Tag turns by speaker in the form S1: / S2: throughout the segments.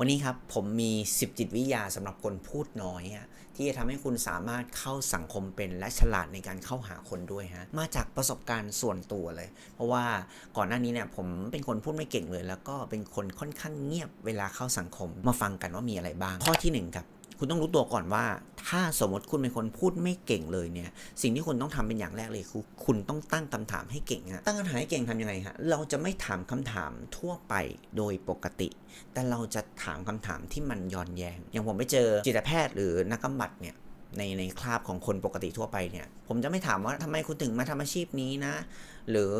S1: วันนี้ครับผมมี 10 จิตวิทยาสำหรับคนพูดน้อยที่จะทำให้คุณสามารถเข้าสังคมเป็นและฉลาดในการเข้าหาคนด้วยฮะมาจากประสบการณ์ส่วนตัวเลย เพราะว่าก่อนหน้านี้เนี่ยผมเป็นคนพูดไม่เก่งเลย แล้วก็เป็นคนค่อนข้างเงียบเวลาเข้าสังคมมาฟังกันว่ามีอะไรบ้าง ข้อที่หนึ่งครับ คุณต้องรู้ตัวก่อนว่า ถ้าสมมติคุณเป็นคนพูดไม่เก่งเลยเนี่ย สิ่งที่คุณต้องทำเป็นอย่างแรกเลยคือคุณต้องตั้งคำถามให้เก่งฮะตั้งคำถามให้เก่งทำยังไงฮะเราจะไม่ถามคำถามทั่วไปโดยปกติ แต่เราจะถามคำถามที่มันย้อนแยงอย่างผมไปเจอจิตแพทย์หรือนักบำบัดเนี่ยในในคราบของคนปกติทั่วไปเนี่ย ผมจะไม่ถามว่าทำไมคุณถึงมาทำอาชีพนี้นะ หรือ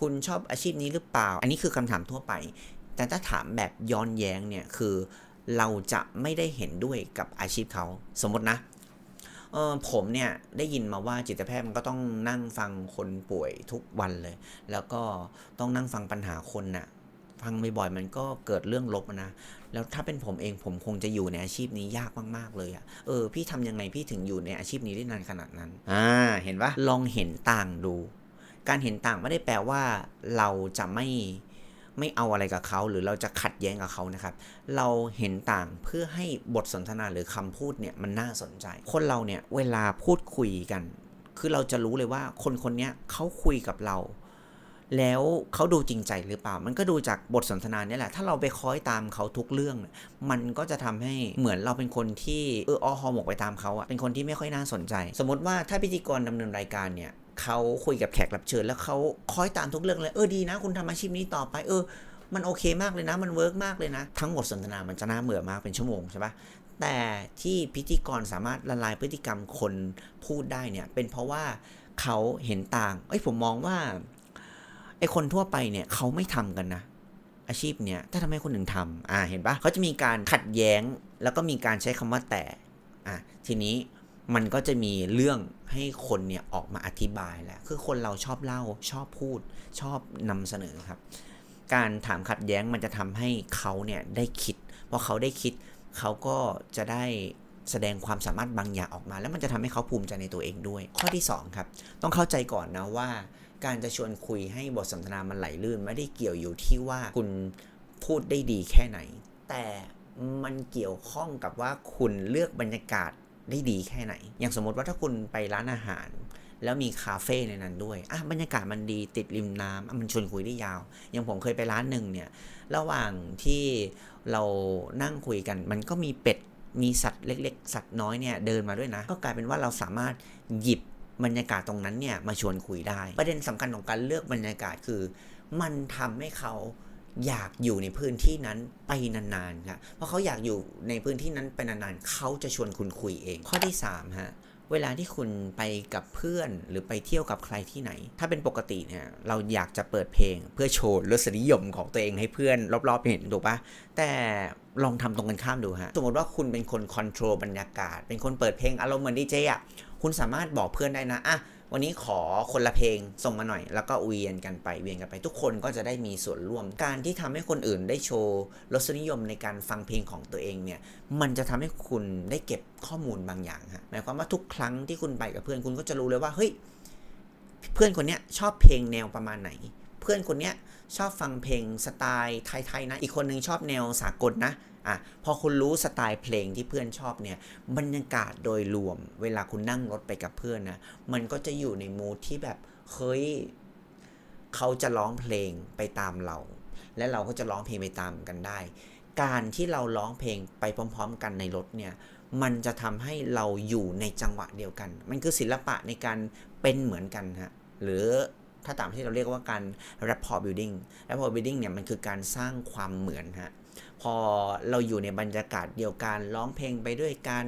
S1: คุณชอบอาชีพนี้หรือเปล่า อันนี้คือคำถามทั่วไป แต่ถ้าถามแบบย้อนแย้งเนี่ยคือ เราจะไม่ได้เห็นด้วยกับอาชีพเขา สมมตินะเออผมเนี่ยได้ยินมาว่าจิตแพทย์มันก็ต้องนั่งฟังคนป่วยทุกวันเลย แล้วก็ต้องนั่งฟังปัญหาคนน่ะฟังบ่อยๆมันก็เกิดเรื่องลบอะนะ แล้วถ้าเป็นผมเองผมคงจะอยู่ในอาชีพนี้ยากมากๆเลยอะ่ะ เออ พี่ทำยังไงพี่ถึงอยู่ในอาชีพนี้ได้นานขนาดนั้น อ่า เห็นปะลองเห็นต่างดู การเห็นต่างไม่ได้แปลว่า เราจะไม่ ไม่เอาอะไรกับเขาหรือเราจะขัดแย้งกับเขานะครับ เราเห็นต่างเพื่อให้บทสนทนาหรือคำพูดเนี่ยมันน่าสนใจ คนเราเนี่ยเวลาพูดคุยกัน คือเราจะรู้เลยว่าคนคนนี้เขาคุยกับเรา แล้วเขาดูจริงใจหรือเปล่า มันก็ดูจากบทสนทนาเนี่ยแหละ ถ้าเราไปคอยตามเขาทุกเรื่อง มันก็จะทำให้เหมือนเราเป็นคนที่เอออฮอหมกไปตามเขาอะเป็นคนที่ไม่ค่อยน่าสนใจ สมมติว่าถ้าพิธีกรดำเนินรายการเนี่ย เขาคุยกับแขกรับเชิญ แล้วเขาคอยตามทุกเรื่องเลย เออดีนะ คุณทำอาชีพนี้ต่อไป เออ มันโอเคมากเลยนะ มันเวิร์กมากเลยนะ ทั้งบทสนทนามันจะน่าเบื่อมากเป็นชั่วโมงใช่ปะแต่ที่พิธีกรสามารถละลายพฤติกรรมคนพูดได้เนี่ยเป็นเพราะว่าเขาเห็นต่าง เอ้ยผมมองว่าไอคนทั่วไปเนี่ยเขาไม่ทำกันนะอาชีพเนี่ยถ้าทำให้คนหนึ่งทำอ่าเห็นปะเขาจะมีการขัดแย้ง แล้วก็มีการใช้คำว่าแต่อะทีนี้ มันก็จะมีเรื่องให้คนเนี่ยออกมาอธิบายแหละ คือคนเราชอบเล่าชอบพูดชอบนำเสนอครับ การถามขัดแย้งมันจะทำให้เขาเนี่ยได้คิดพอเขาได้คิดเขาก็จะได้แสดงความสามารถบางอย่างออกมา แล้วมันจะทำให้เขาภูมิใจในตัวเองด้วย ข้อที่ 2 ครับ ต้องเข้าใจก่อนนะว่า การจะชวนคุยให้บทสนทนามันไหลลื่น ไม่ได้เกี่ยวอยู่ที่ว่าคุณพูดได้ดีแค่ไหน แต่มันเกี่ยวข้องกับว่าคุณเลือกบรรยากาศ ได้ดีแค่ไหน อย่างสมมติว่าถ้าคุณไปร้านอาหาร แล้วมีคาเฟ่ในนั้นด้วยอะบรรยากาศมันดีติดริมน้ำมันชวนคุยได้ยาว อย่างผมเคยไปร้านหนึ่งเนี่ย ระหว่างที่เรานั่งคุยกัน มันก็มีเป็ด มีสัตว์เล็ก ๆ สัตว์น้อยเนี่ยเดินมาด้วยนะ ก็กลายเป็นว่าเราสามารถหยิบบรรยากาศตรงนั้นเนี่ยมาชวนคุยได้ ประเด็นสำคัญของการเลือกบรรยากาศคือ มันทำให้เขา อยากอยู่ในพื้นที่นั้นไปนานๆครับเพราะเขาอยากอยู่ในพื้นที่นั้นไปนานๆเขาจะชวนคุณคุยเอง ข้อที่3ฮะเวลาที่คุณไปกับเพื่อนหรือไปเที่ยวกับใครที่ไหน ถ้าเป็นปกติเนี่ยเราอยากจะเปิดเพลง เพื่อโชว์รสนิยมของตัวเองให้เพื่อนรอบๆเห็นถูกปะแต่ลองทำตรงกันข้ามดูฮะ สมมติว่าคุณเป็นคนคอนโทรลบรรยากาศ เป็นคนเปิดเพลงอารมณ์เหมือนดีเจอะคุณสามารถบอกเพื่อนได้นะอะ วันนี้ขอคนละเพลงส่งมาหน่อย แล้วก็เวียนกันไปเวียนกันไปทุกคนก็จะได้มีส่วนร่วม การที่ทำให้คนอื่นได้โชว์รสนิยมในการฟังเพลงของตัวเองเนี่ยมันจะทำให้คุณได้เก็บข้อมูลบางอย่างฮะหมายความว่าทุกครั้งที่คุณไปกับเพื่อนคุณก็จะรู้เลยว่าเฮ้ยเพื่อนคนเนี้ยชอบเพลงแนวประมาณไหน เพื่อนคนเนี้ยชอบฟังเพลงสไตล์ไทยๆนะ อีกคนนึงชอบแนวสากลนะ อะพอคุณรู้สไตล์เพลงที่เพื่อนชอบเนี่ยบรรยากาศโดยรวม เวลาคุณนั่งรถไปกับเพื่อนนะมันก็จะอยู่ในมูทที่แบบเฮ้ยเขาจะร้องเพลงไปตามเรา และเราก็จะร้องเพลงไปตามกันได้ การที่เราร้องเพลงไปพร้อม ๆ กันในรถเนี่ยมันจะทำให้เราอยู่ในจังหวะเดียวกัน มันคือศิลปะในการเป็นเหมือนกันฮะหรือถ้าตามที่เราเรียกว่าการ rapport building rapport building เนี่ยมันคือการสร้างความเหมือนฮะ พอเราอยู่ในบรรยากาศเดียวกันร้องเพลงไปด้วยกัน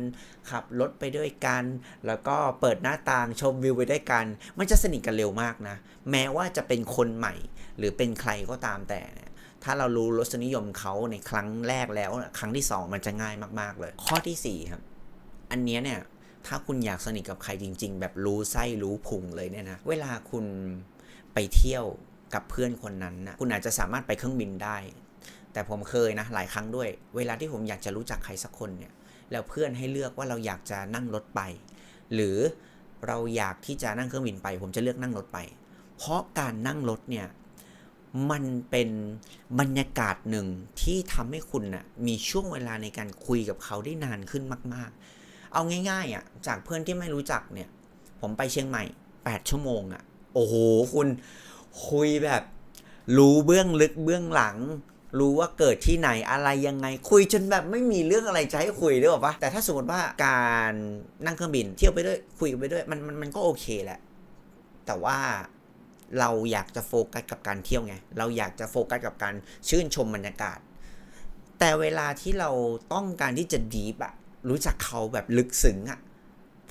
S1: ขับรถไปด้วยกัน แล้วก็เปิดหน้าต่างชมวิวไปด้วยกัน มันจะสนิทกันเร็วมากนะ แม้ว่าจะเป็นคนใหม่ หรือเป็นใครก็ตามแต่ ถ้าเรารู้รสนิยมเขาในครั้งแรกแล้ว ครั้งที่ 2 มันจะง่ายมาก ๆ เลย ข้อที่ 4 ครับ อันนี้เนี่ยถ้าคุณอยากสนิทกับใครจริง ๆ แบบรู้ไส้รู้พุงเลยเนี่ยนะเวลาคุณไปเที่ยวกับเพื่อนคนนั้นนะคุณอาจจะสามารถไปเครื่องบินได้ แต่ผมเคยนะหลายครั้งด้วย เวลาที่ผมอยากจะรู้จักใครสักคนเนี่ยแล้วเพื่อนให้เลือกว่าเราอยากจะนั่งรถไป หรือเราอยากที่จะนั่งเครื่องบินไป ผมจะเลือกนั่งรถไป เพราะการนั่งรถเนี่ยมันเป็นบรรยากาศหนึ่งที่ทำให้คุณน่ะมีช่วงเวลาในการคุยกับเขาได้นานขึ้นมาก ๆ เอาง่ายๆอะจากเพื่อนที่ไม่รู้จักเนี่ยผมไปเชียงใหม่ 8 ชั่วโมงอะโอ้โหคุณคุยแบบรู้เบื้องลึกเบื้องหลัง รู้ว่าเกิดที่ไหนอะไรยังไง คุยจนแบบไม่มีเรื่องอะไรจะให้คุยด้วยหรอปะแต่ถ้าสมมติว่าการนั่งเครื่องบินเที่ยวไปด้วยคุยไปด้วยมันมันมันก็โอเคแหละ แต่ว่าเราอยากจะโฟกัสกับการเที่ยวไง เราอยากจะโฟกัสกับการชื่นชมบรรยากาศ แต่เวลาที่เราต้องการที่จะดีฟอะรู้จักเขาแบบลึกซึ้งอะ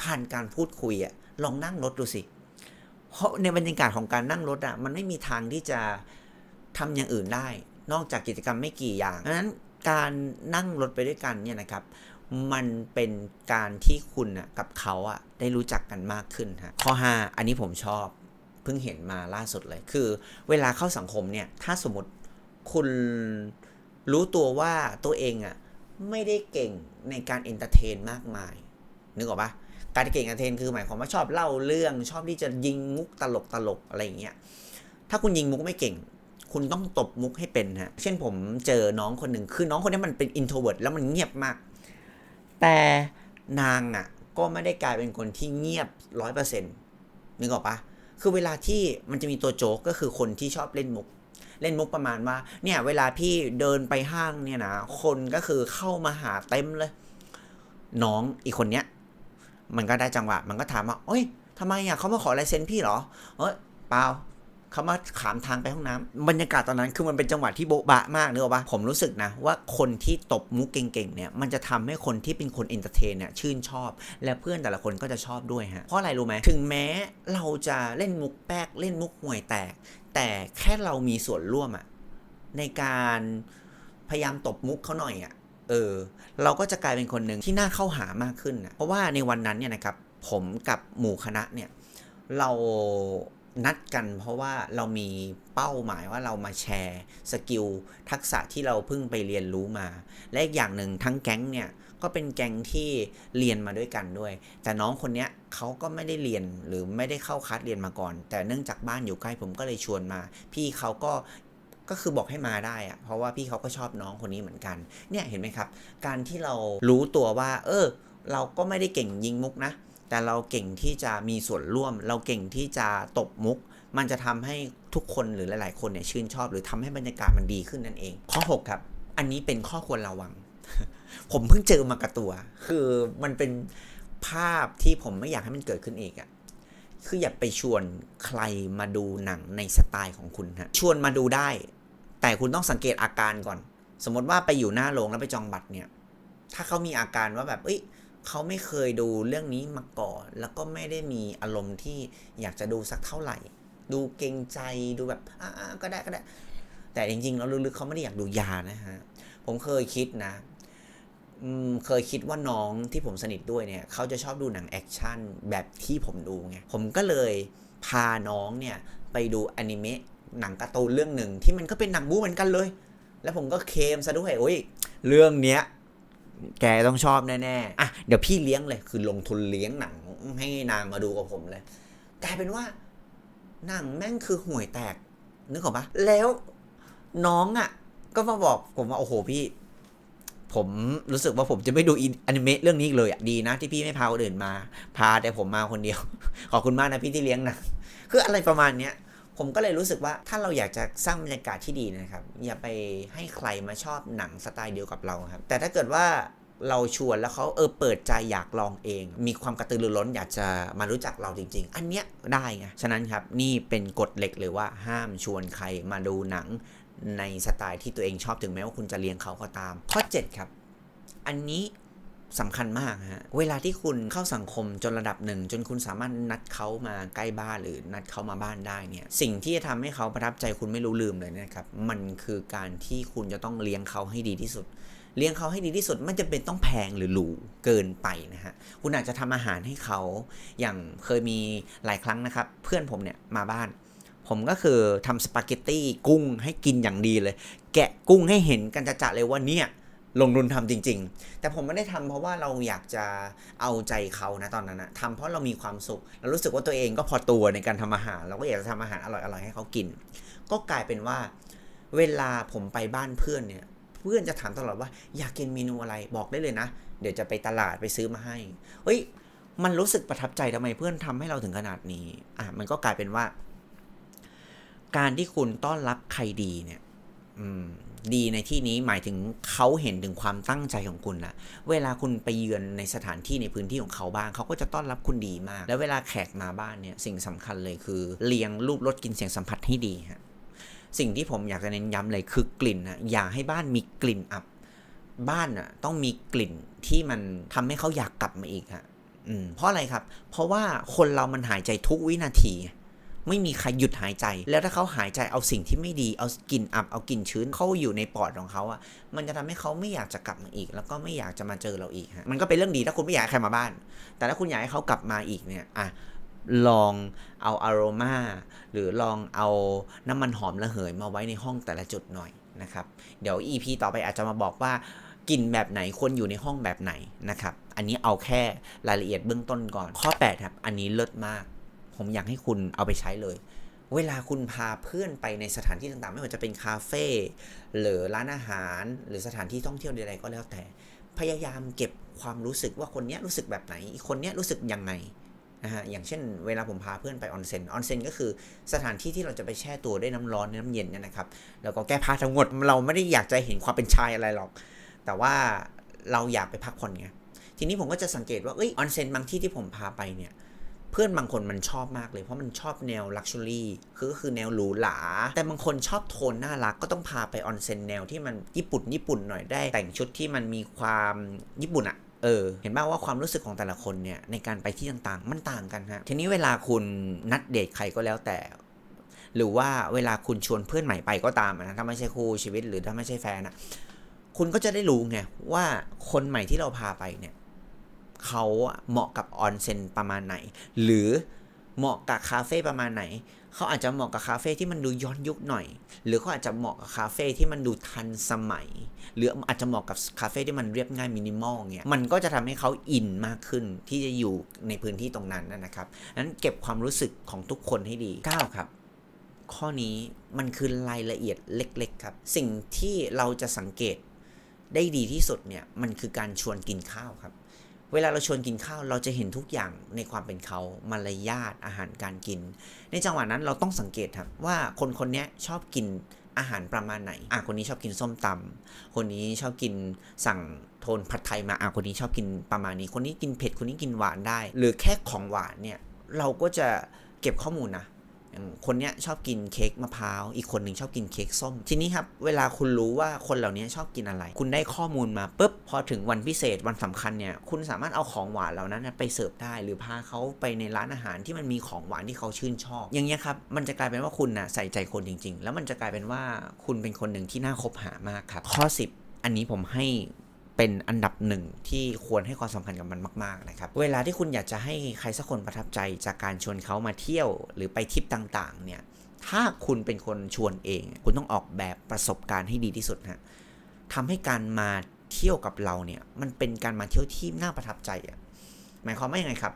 S1: ผ่านการพูดคุยอะลองนั่งรถดูสิ เพราะในบรรยากาศของการนั่งรถอะมันไม่มีทางที่จะทำอย่างอื่นได้ นอกจากกิจกรรมไม่กี่อย่างดังนั้นการนั่งรถไปด้วยกันเนี่ยนะครับ มันเป็นการที่คุณอะกับเขาอะได้รู้จักกันมากขึ้นฮะข้อ 5 อันนี้ผมชอบเพิ่งเห็นมาล่าสุดเลย คือ เวลาเข้าสังคมเนี่ยถ้าสมมติคุณรู้ตัวว่าตัวเองอะไม่ได้เก่งในการเอนเตอร์เทนมากมาย นึกออกปะการเก่งเอนเตอร์เทนคือหมายความว่าชอบเล่าเรื่องชอบที่จะยิงมุกตลกตลกอะไรอย่างเงี้ยถ้าคุณยิงมุกไม่เก่ง คุณต้องตบมุกให้เป็นฮะ เช่นผมเจอน้องคนหนึ่งคือน้องคนนี้มันเป็นอินโทรเวิร์ดแล้วมันเงียบมาก แต่นางอะก็ไม่ได้กลายเป็นคนที่เงียบร้อยเปอร์เซ็นต์นึกออกปะคือเวลาที่มันจะมีตัวโจ๊กก็คือคนที่ชอบเล่นมุก เล่นมุกประมาณว่า เนี่ยเวลาพี่เดินไปห้างเนี่ยนะคนก็คือเข้ามาหาเต็มเลย น้องอีกคนเนี้ยมันก็ได้จังหวะ มันก็ถามว่าเอ้ยทำไมอะเขามาขอลายเซ็นพี่เหรอเอ้ยเปล่า เขามาขามทางไปห้องน้ำบรรยากาศตอนนั้นคือมันเป็นจังหวะที่โบ๊ะบะมากเนอะปะผมรู้สึกนะ ว่าคนที่ตบมุกเก่งๆเนี่ยมันจะทำให้คนที่เป็นคนเอนเตอร์เทนเนี่ยชื่นชอบ และเพื่อนแต่ละคนก็จะชอบด้วยฮะเพราะอะไรรู้ไหมถึงแม้เราจะเล่นมุกแป๊กเล่นมุกห่วยแตก แต่แค่เรามีส่วนร่วมอะในการพยายามตบมุกเขาหน่อยอะเออ เราก็จะกลายเป็นคนหนึ่งที่น่าเข้าหามากขึ้นนะเพราะว่าในวันนั้นเนี่ยนะครับผมกับหมู่คณะเนี่ยเรา นัดกันเพราะว่าเรามีเป้าหมายว่าเรามาแชร์สกิลทักษะที่เราเพิ่งไปเรียนรู้มา และอีกอย่างหนึ่งทั้งแก๊งเนี่ยก็เป็นแก๊งที่เรียนมาด้วยกันด้วย แต่น้องคนเนี้ยเขาก็ไม่ได้เรียนหรือไม่ได้เข้าคัดเรียนมาก่อน แต่เนื่องจากบ้านอยู่ใกล้ผมก็เลยชวนมา พี่เขาก็ก็คือบอกให้มาได้อะเพราะว่าพี่เขาก็ชอบน้องคนนี้เหมือนกัน เนี่ยเห็นไหมครับ การที่เรารู้ตัวว่า เออ เราก็ไม่ได้เก่งยิงมุกนะ แต่เราเก่งที่จะมีส่วนร่วม เราเก่งที่จะตบมุก มันจะทำให้ทุกคนหรือหลาย ๆ คนเนี่ยชื่นชอบ หรือทำให้บรรยากาศมันดีขึ้นนั่นเอง ข้อ 6 ครับ อันนี้เป็นข้อควรระวัง ผมเพิ่งเจอมากับตัว คือมันเป็นภาพที่ผมไม่อยากให้มันเกิดขึ้นอีกอะ่ะคืออย่าไปชวนใครมาดูหนังในสไตล์ของคุณฮะชวนมาดูได้ แต่คุณต้องสังเกตอาการก่อน สมมติว่าไปอยู่หน้าโรงแล้วไปจองบัตรเนี่ย ถ้าเขามีอาการว่าแบบ เอ้ย เขาไม่เคยดูเรื่องนี้มาก่อน แล้วก็ไม่ได้มีอารมณ์ที่อยากจะดูสักเท่าไหร่ ดูเกรงใจดูแบบอ่าก็ได้ก็ได้ แต่จริงๆแล้วลึกๆเขาไม่ได้อยากดูยานะฮะผมเคยคิดนะเคยคิดว่าน้องที่ผมสนิทด้วยเนี่ยเขาจะชอบดูหนังแอคชั่นแบบที่ผมดูไงผมก็เลยพาน้องเนี่ยไปดูอนิเมะหนังการ์ตูนเรื่องหนึ่งที่มันก็เป็นหนังบู๊เหมือนกันเลย แล้วผมก็เคมซะด้วยโอ้ยเรื่องเนี้ย แกต้องชอบแน่ๆอะเดี๋ยวพี่เลี้ยงเลย คือลงทุนเลี้ยงหนังให้นางมาดูกับผมเลย กลายเป็นว่า หนังแม่งคือห่วยแตก นึกออกปะแล้วน้องอะ ก็มาบอกผมว่า โอ้โหพี่ ผมรู้สึกว่าผมจะไม่ดูอินอนิเมะเรื่องนี้เลยอะดีนะ ที่พี่ไม่พาคนอื่นมา พาแต่ผมมาคนเดียว ขอบคุณมากนะพี่ที่เลี้ยงหนะคืออะไรประมาณเนี้ย ผมก็เลยรู้สึกว่าถ้าเราอยากจะสร้างบรรยากาศที่ดีนะครับ อย่าไปให้ใครมาชอบหนังสไตล์เดียวกับเราครับ แต่ถ้าเกิดว่าเราชวนแล้วเขาเออเปิดใจอยากลองเอง มีความกระตือรือร้นอยากจะมารู้จักเราจริง ๆ อันเนี้ยได้ไงฉะนั้นครับนี่เป็นกฎเหล็กเลยว่าห้ามชวนใครมาดูหนังในสไตล์ที่ตัวเองชอบถึงแม้ว่าคุณจะเลี้ยงเขาก็ตาม ข้อ 7 ครับ อันนี้ สำคัญมากฮะ เวลาที่คุณเข้าสังคมจนระดับหนึ่ง จนคุณสามารถนัดเขามาใกล้บ้านหรือนัดเขามาบ้านได้เนี่ย สิ่งที่จะทำให้เขาประทับใจคุณไม่รู้ลืมเลยนะครับ มันคือการที่คุณจะต้องเลี้ยงเขาให้ดีที่สุด เลี้ยงเขาให้ดีที่สุดไม่จำเป็นต้องแพงหรือหรูเกินไปนะฮะ คุณอาจจะทำอาหารให้เขา อย่างเคยมีหลายครั้งนะครับ เพื่อนผมเนี่ยมาบ้าน ผมก็คือทำสปาเกตตี้กุ้งให้กินอย่างดีเลย แกะกุ้งให้เห็นกันจะๆเลยว่าเนี่ย ลงทุนทำจริง ๆ แต่ผมไม่ได้ทำเพราะว่าเราอยากจะเอาใจเขานะตอนนั้นนะทำเพราะเรามีความสุข เรารู้สึกว่าตัวเองก็พอตัวในการทำอาหาร เราก็อยากจะทำอาหารอร่อยๆให้เขากิน ก็กลายเป็นว่า เวลาผมไปบ้านเพื่อนเนี่ย เพื่อนจะถามตลอดว่าอยากกินเมนูอะไรบอกได้เลยนะ เดี๋ยวจะไปตลาดไปซื้อมาให้ เฮ้ย มันรู้สึกประทับใจทำไมเพื่อนทำให้เราถึงขนาดนี้ อะมันก็กลายเป็นว่า การที่คุณต้อนรับใครดีเนี่ย ดีในที่นี้หมายถึงเขาเห็นถึงความตั้งใจของคุณนะเวลาคุณไปเยือนในสถานที่ในพื้นที่ของเขาบ้าง เขาก็จะต้อนรับคุณดีมาก แล้วเวลาแขกมาบ้านเนี่ยสิ่งสำคัญเลยคือเลียงรูปรสกินเสียงสัมผัสให้ดีฮะสิ่งที่ผมอยากจะเน้นย้ำเลยคือกลิ่นนะอย่าให้บ้านมีกลิ่นอับ บ้านน่ะต้องมีกลิ่นที่มันทำให้เขาอยากกลับมาอีกฮะอืมเพราะอะไรครับ เพราะว่าคนเรามันหายใจทุกวินาที ไม่มีใครหยุดหายใจ แล้วถ้าเขาหายใจเอาสิ่งที่ไม่ดีเอากลิ่นอับเอากลิ่นชื้นเข้าอยู่ในปอดของเขาอะมันจะทำให้เขาไม่อยากจะกลับมาอีก แล้วก็ไม่อยากจะมาเจอเราอีกฮะมันก็เป็นเรื่องดีถ้าคุณไม่อยากให้ใครมาบ้าน แต่ถ้าคุณอยากให้เขากลับมาอีกเนี่ยอะลองเอาอารมาหรือลองเอาน้ำมันหอมระเหยมาไว้ในห้องแต่ละจุดหน่อยนะครับเดี๋ยว EP ต่อไปอาจจะมาบอกว่ากลิ่นแบบไหนควรอยู่ในห้องแบบไหนนะครับ อันนี้เอาแค่รายละเอียดเบื้องต้นก่อน ข้อ 8 ครับ อันนี้เลิศมาก ผมอยากให้คุณเอาไปใช้เลย เวลาคุณพาเพื่อนไปในสถานที่ต่างๆ ไม่ว่าจะเป็นคาเฟ่หรือร้านอาหาร หรือสถานที่ท่องเที่ยวใดๆก็แล้วแต่ พยายามเก็บความรู้สึกว่าคนนี้รู้สึกแบบไหน คนนี้รู้สึกยังไงนะฮะอย่างเช่นเวลาผมพาเพื่อนไปออนเซ็นออนเซ็นก็คือสถานที่ที่เราจะไปแช่ตัวด้วยน้ำร้อนน้ำเย็นเนี่ยนะครับแล้วก็แก้ผ้าทั้งหมดเราไม่ได้อยากจะเห็นความเป็นชายอะไรหรอก แต่ว่าเราอยากไปพักผ่อนไงทีนี้ผมก็จะสังเกตว่าเอ้ยออนเซ็นบางที่ที่ผมพาไปเนี่ย เพื่อนบางคนมันชอบมากเลย เพราะมันชอบแนวลักชัวรี่คือก็คือแนวหรูหรา แต่บางคนชอบโทนน่ารักก็ต้องพาไปออนเซ็นแนวที่มันญี่ปุ่นญี่ปุ่นหน่อยได้ แต่งชุดที่มันมีความญี่ปุ่นอะเออเห็นบ้างว่าความรู้สึกของแต่ละคนเนี่ยในการไปที่ต่างๆ มันต่างกันฮะทีนี้เวลาคุณนัดเดทใครก็แล้วแต่ หรือว่าเวลาคุณชวนเพื่อนใหม่ไปก็ตามนะถ้าไม่ใช่คู่ชีวิตหรือถ้าไม่ใช่แฟนอะคุณก็จะได้รู้ไงว่าคนใหม่ที่เราพาไปเนี่ย เขาอะเหมาะกับออนเซ็นประมาณไหน หรือเหมาะกับคาเฟ่ประมาณไหน เขาอาจจะเหมาะกับคาเฟ่ที่มันดูย้อนยุคหน่อย หรือเขาอาจจะเหมาะกับคาเฟ่ที่มันดูทันสมัย หรืออาจจะเหมาะกับคาเฟ่ที่มันเรียบง่ายมินิมอลเงี้ย มันก็จะทำให้เขาอินมากขึ้นที่จะอยู่ในพื้นที่ตรงนั้นนะครับนั้นเก็บความรู้สึกของทุกคนให้ดี 9 ครับ ข้อนี้มันคือรายละเอียดเล็ก ๆ ครับ สิ่งที่เราจะสังเกตได้ดีที่สุดเนี่ย มันคือการชวนกินข้าวครับ เวลาเราชวนกินข้าวเราจะเห็นทุกอย่างในความเป็นเขามารยาทอาหารการกิน ในจังหวะนั้นเราต้องสังเกตครับว่าคนคนนี้ชอบกินอาหารประมาณไหน อะ คนนี้ชอบกินส้มตำคนนี้ชอบกินสั่งโทนผัดไทยมา อะ คนนี้ชอบกินประมาณนี้ คนนี้กินเผ็ด คนนี้กินหวานได้ หรือแค่ของหวานเนี่ย เราก็จะเก็บข้อมูลนะ คนเนี้ยชอบกินเค้กมะพร้าว อีกคนหนึ่งชอบกินเค้กส้ม ทีนี้ครับเวลาคุณรู้ว่าคนเหล่านี้ชอบกินอะไร คุณได้ข้อมูลมาปุ๊บพอถึงวันพิเศษวันสำคัญเนี่ยคุณสามารถเอาของหวานเหล่านั้นไปเสิร์ฟได้ หรือพาเขาไปในร้านอาหารที่มันมีของหวานที่เขาชื่นชอบ อย่างเงี้ยครับมันจะกลายเป็นว่าคุณนะใส่ใจคนจริง ๆ แล้วมันจะกลายเป็นว่าคุณเป็นคนหนึ่งที่น่าคบหามากครับข้อ 10 อันนี้ผมให้ เป็นอันดับหนึ่งที่ควรให้ความสำคัญกับมันมากๆนะครับ เวลาที่คุณอยากจะให้ใครสักคนประทับใจจากการชวนเขามาเที่ยวหรือไปทริปต่างๆ เนี่ย ถ้าคุณเป็นคนชวนเอง คุณต้องออกแบบประสบการณ์ให้ดีที่สุดฮะทำให้การมาเที่ยวกับเราเนี่ย มันเป็นการมาเที่ยวที่น่าประทับใจอะหมายความว่ายังไงครับ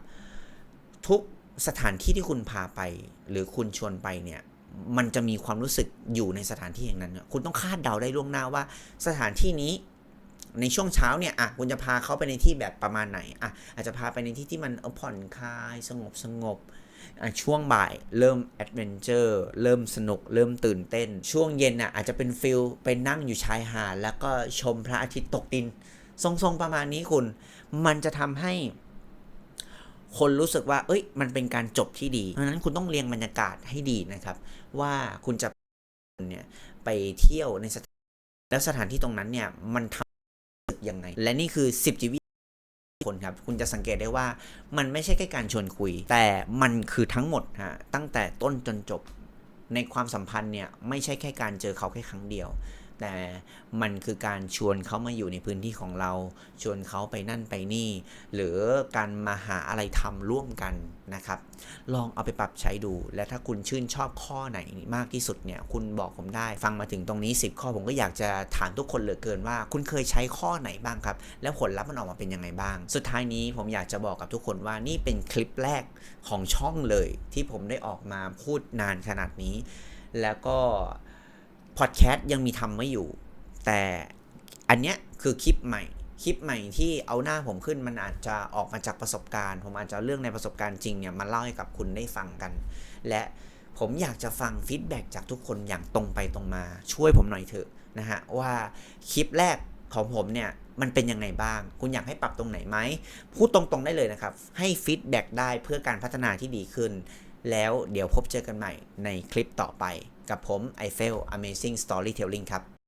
S1: ทุกสถานที่ที่คุณพาไป หรือคุณชวนไปเนี่ยมันจะมีความรู้สึกอยู่ในสถานที่อย่างนั้น คุณต้องคาดเดาได้ล่วงหน้าว่าสถานที่นี้ ในช่วงเช้าเนี่ยอะคุณจะพาเขาไปในที่แบบประมาณไหนอะอาจจะพาไปในที่ที่มันเออผ่อนคลายสงบสงบช่วงบ่ายเริ่มแอดเวนเจอร์เริ่มสนุก เริ่มตื่นเต้น ช่วงเย็นอะอาจจะเป็นฟิลไปนั่งอยู่ชายหาดแล้วก็ชมพระอาทิตย์ตกดิน ทรงๆประมาณนี้คุณ มันจะทำให้คนรู้สึกว่า เอ้ย มันเป็นการจบที่ดี เพราะฉะนั้นคุณต้องเรียงบรรยากาศให้ดีนะครับ ว่าคุณจะเนี่ยไปเที่ยวในสถานแล้วสถานที่ตรงนั้นเนี่ยมันทำ ยังไง และนี่คือ 10จีวิคนครับ คุณจะสังเกตได้ว่ามันไม่ใช่แค่การชวนคุย แต่มันคือทั้งหมดฮะตั้งแต่ต้นจนจบในความสัมพันธ์เนี่ยไม่ใช่แค่การเจอเขาแค่ครั้งเดียว แต่มันคือการชวนเขามาอยู่ในพื้นที่ของเรา ชวนเขาไปนั่นไปนี่ หรือการมาหาอะไรทำร่วมกันนะครับ ลองเอาไปปรับใช้ดู และถ้าคุณชื่นชอบข้อไหนมากที่สุดเนี่ยคุณบอกผมได้ ฟังมาถึงตรงนี้ 10 ข้อผมก็อยากจะถามทุกคนเหลือเกินว่า คุณเคยใช้ข้อไหนบ้างครับ แล้วผลลัพธ์มันออกมาเป็นยังไงบ้าง สุดท้ายนี้ผมอยากจะบอกกับทุกคนว่านี่เป็นคลิปแรกของช่องเลย ที่ผมได้ออกมาพูดนานขนาดนี้ แล้วก็ พอดแคสต์ยังมีทำไม่อยู่ แต่อันเนี้ยคือคลิปใหม่ คลิปใหม่ที่เอาหน้าผมขึ้นมันอาจจะออกมาจากประสบการณ์ ผมอาจจะเอาเรื่องในประสบการณ์จริงเนี่ยมาเล่าให้กับคุณได้ฟังกัน และผมอยากจะฟังฟีดแบ็กจากทุกคนอย่างตรงไปตรงมา ช่วยผมหน่อยเถอะนะฮะว่าคลิปแรกของผมเนี่ยมันเป็นยังไงบ้าง คุณอยากให้ปรับตรงไหนไหม พูดตรงๆได้เลยนะครับ ให้ฟีดแบ็กได้เพื่อการพัฒนาที่ดีขึ้น แล้วเดี๋ยวพบเจอกันใหม่ในคลิปต่อไป กับผมไอเฟล Amazing Storytelling ครับ